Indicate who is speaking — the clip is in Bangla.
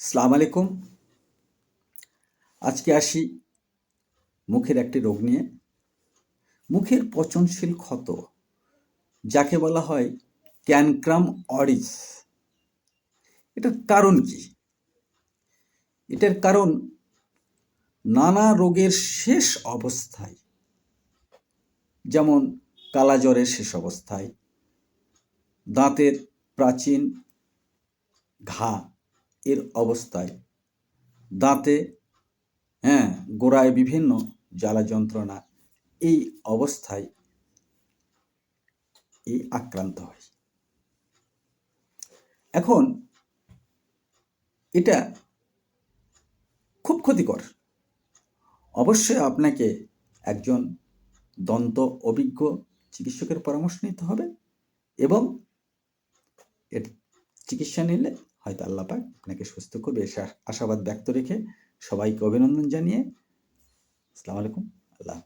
Speaker 1: সালাম আলাইকুম। আজকে আসি মুখের একটি রোগ নিয়ে। মুখের পচনশীল ক্ষত, যাকে বলা হয় ক্যানক্রাম অরিস। এটার কারণ কি? এটার কারণ নানা রোগের শেষ অবস্থায়, যেমন কালাজ্বরের শেষ অবস্থায়, দাঁতের প্রাচীন ঘা এর অবস্থায়। দাঁতে হ্যাঁ গোড়ায় বিভিন্ন জ্বালা যন্ত্রণা এই অবস্থায় এই আক্রান্ত হয়। এখন এটা খুব ক্ষতিকর। অবশ্যই আপনাকে একজন দন্ত অভিজ্ঞ চিকিৎসকের পরামর্শ নিতে হবে এবং এর চিকিৎসা নিলে হয়তো আল্লাহ পাক আপনাকে সুস্থ করবে আশাবাদ ব্যক্ত রেখে সবাইকে অভিনন্দন জানিয়ে আসসালামু আলাইকুম আল্লাহ।